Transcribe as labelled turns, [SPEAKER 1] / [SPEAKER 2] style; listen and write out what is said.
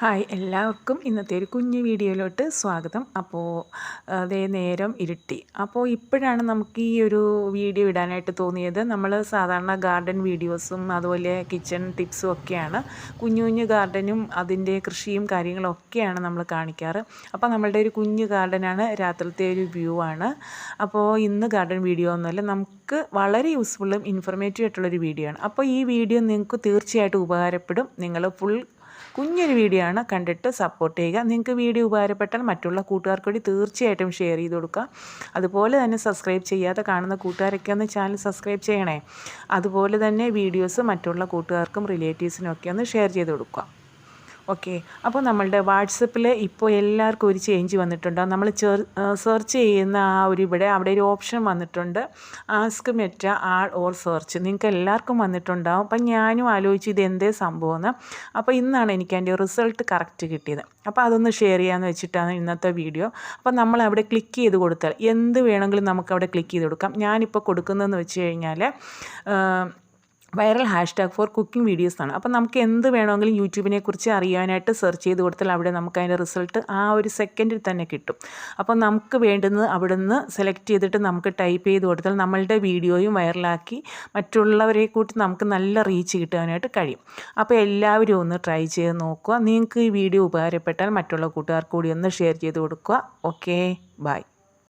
[SPEAKER 1] Hi എല്ലാവർക്കും ഇന്നത്തെ ഒരു കുഞ്ഞു വീഡിയോയിലോട്ട് സ്വാഗതം. അപ്പോൾ അതേ നേരം ഇരുട്ടി. അപ്പോൾ ഇപ്പോഴാണ് നമുക്ക് ഈ ഒരു വീഡിയോ ഇടാനായിട്ട് തോന്നിയത്. നമ്മൾ സാധാരണ ഗാർഡൻ വീഡിയോസും അതുപോലെ കിച്ചൺ ടിപ്സും ഒക്കെയാണ്. കുഞ്ഞു കുഞ്ഞു ഗാർഡനും അതിന്റെ കൃഷിയും കാര്യങ്ങളും ഒക്കെയാണ് നമ്മൾ കാണിക്കാറ്. അപ്പോൾ നമ്മളുടെ ഒരു കുഞ്ഞു ഗാർഡനാണ് രാത്രിത്തെ ഒരു വ്യൂ ആണ്. അപ്പോൾ ഇന്ന് ഗാർഡൻ വീഡിയോ ഒന്നുമല്ല നമുക്ക് വളരെ യൂസ്ഫുള്ളും ഇൻഫർമേറ്റീവ് ആയിട്ടുള്ളൊരു വീഡിയോ ആണ്. അപ്പോൾ ഈ വീഡിയോ നിങ്ങൾക്ക് തീർച്ചയായിട്ടും ഉപകാരപ്പെടും. നിങ്ങൾ ഫുൾ കുഞ്ഞൊരു വീഡിയോ ആണ് കണ്ടിട്ട് സപ്പോർട്ട് ചെയ്യുക. നിങ്ങൾക്ക് വീഡിയോ ഉപകാരപ്പെട്ടാൽ മറ്റുള്ള കൂട്ടുകാർക്ക് വേണ്ടി തീർച്ചയായിട്ടും ഷെയർ ചെയ്ത് കൊടുക്കുക. അതുപോലെ തന്നെ സബ്സ്ക്രൈബ് ചെയ്യാതെ കാണുന്ന കൂട്ടുകാരൊക്കെ ഒന്ന് ചാനൽ സബ്സ്ക്രൈബ് ചെയ്യണേ. അതുപോലെ തന്നെ വീഡിയോസ് മറ്റുള്ള കൂട്ടുകാർക്കും റിലേറ്റീവ്സിനും ഒക്കെ ഒന്ന് ഷെയർ ചെയ്ത് കൊടുക്കുക. ഓക്കെ അപ്പോൾ നമ്മളുടെ വാട്സപ്പിൽ ഇപ്പോൾ എല്ലാവർക്കും ഒരു ചേഞ്ച് വന്നിട്ടുണ്ട്. നമ്മൾ സെർച്ച് ചെയ്യുന്ന ആ ഒരു ഇവിടെ അവിടെ ഒരു ഓപ്ഷൻ വന്നിട്ടുണ്ട്. Ask meta AI or search നിങ്ങൾക്ക് എല്ലാവർക്കും വന്നിട്ടുണ്ടാവും. അപ്പം ഞാനും ആലോചിച്ച് ഇത് എന്തേ സംഭവമെന്ന്. അപ്പോൾ ഇന്നാണ് എനിക്ക് അതിന്റെ റിസൾട്ട് കറക്റ്റ് കിട്ടിയത്. അപ്പോൾ അതൊന്ന് ഷെയർ ചെയ്യാമെന്ന് വെച്ചിട്ടാണ് ഇന്നത്തെ വീഡിയോ അപ്പോൾ നമ്മൾ അവിടെ ക്ലിക്ക് ചെയ്ത് കൊടുത്താൽ എന്ത് വേണമെങ്കിലും നമുക്ക് അവിടെ ക്ലിക്ക് ചെയ്ത് കൊടുക്കാം. ഞാനിപ്പോൾ കൊടുക്കുന്നതെന്ന് വെച്ച് കഴിഞ്ഞാൽ viral hashtag for cooking videos ആണ്. അപ്പോൾ നമുക്ക് എന്ത് വേണമെങ്കിലും യൂട്യൂബിനെ കുറിച്ച് അറിയാനായിട്ട് സെർച്ച് ചെയ്ത് കൊടുത്താൽ അവിടെ നമുക്ക് അതിന്റെ റിസൾട്ട് ആ ഒരു സെക്കൻഡിൽ തന്നെ കിട്ടും. അപ്പോൾ നമുക്ക് വേണ്ടുന്നത് അവിടെ നിന്ന് സെലക്ട് ചെയ്തിട്ട് നമുക്ക് ടൈപ്പ് ചെയ്ത് കൊടുത്താൽ നമ്മളുടെ വീഡിയോയും വൈറലാക്കി മറ്റുള്ളവരെ കൂട്ടി നമുക്ക് നല്ല റീച്ച് കിട്ടാനായിട്ട് കഴിയും. അപ്പോൾ എല്ലാവരും ഒന്ന് ട്രൈ ചെയ്ത് നോക്കുക. നിങ്ങൾക്ക് ഈ വീഡിയോ ഉപകാരപ്പെട്ടാൽ മറ്റുള്ള കൂട്ടുകാർക്ക് കൂടി ഒന്ന് ഷെയർ ചെയ്ത് കൊടുക്കുക. Okay bye